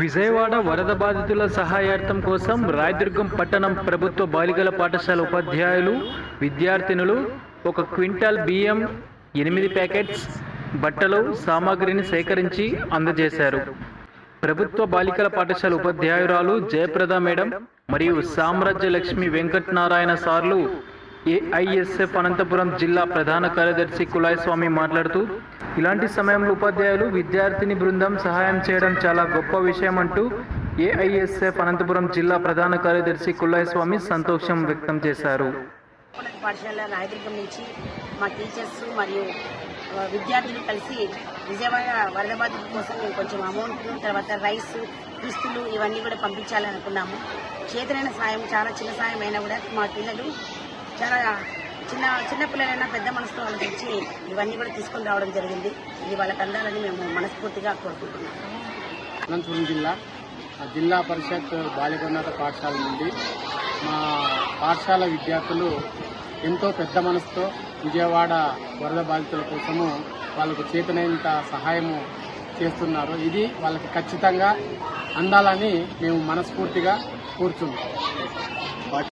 విజయవాడ వరద బాధితుల సహాయార్థం కోసం రాయదుర్గం పట్టణం ప్రభుత్వ బాలికల పాఠశాల ఉపాధ్యాయులు విద్యార్థినులు ఒక క్వింటాల్ బియ్యం ఎనిమిది ప్యాకెట్స్ బట్టలు సామాగ్రిని సేకరించి అందజేశారు. ప్రభుత్వ బాలికల పాఠశాల ఉపాధ్యాయురాలు జయప్రద మేడం మరియు సామ్రాజ్య లక్ష్మి వెంకటనారాయణ సార్లు ఏఐఎస్ఎఫ్ అనంతపురం జిల్లా ప్రధాన కార్యదర్శి కులాయస్వామి మాట్లాడుతూ ఇలాంటి సమయంలో ఉపాధ్యాయులు విద్యార్థిని బృందం సహాయం చేయడం చాలా గొప్ప విషయం అంటూ ఏఐఎస్ఎఫ్ అనంతపురం జిల్లా ప్రధాన కార్యదర్శి కులాయస్వామి సంతోషం వ్యక్తం చేశారు. పాఠశాల రాయదుర్గం నుంచి మా టీచర్స్ మరియు విద్యార్థులు కలిసి విజయవాడ వరద బాధితుల కోసం మేము కొంచెం అమౌంట్ తర్వాత రైస్ దుస్తులు ఇవన్నీ కూడా పంపించాలని అనుకున్నాము చేతనైన సాయం చాలా చిన్న సాయం అయినా కూడా మా పిల్లలు చాలా చిన్న చిన్న పిల్లలైనా పెద్ద మనసుతో వాళ్ళకి ఇచ్చి ఇవన్నీ కూడా తీసుకొని రావడం జరిగింది. ఇది వాళ్ళకి అందాలని మేము మనస్ఫూర్తిగా కోరుకుంటున్నాం. అనంతపురం జిల్లా జిల్లా పరిషత్ బాలికోన్నత పాఠశాల నుండి మా పాఠశాల విద్యార్థులు ఎంతో పెద్ద మనసుతో విజయవాడ వరద బాధితుల కోసము వాళ్ళకు చేతనైనంత సహాయము చేస్తున్నారు. ఇది వాళ్ళకి ఖచ్చితంగా అందాలని మేము మనస్ఫూర్తిగా కూర్చున్నాం.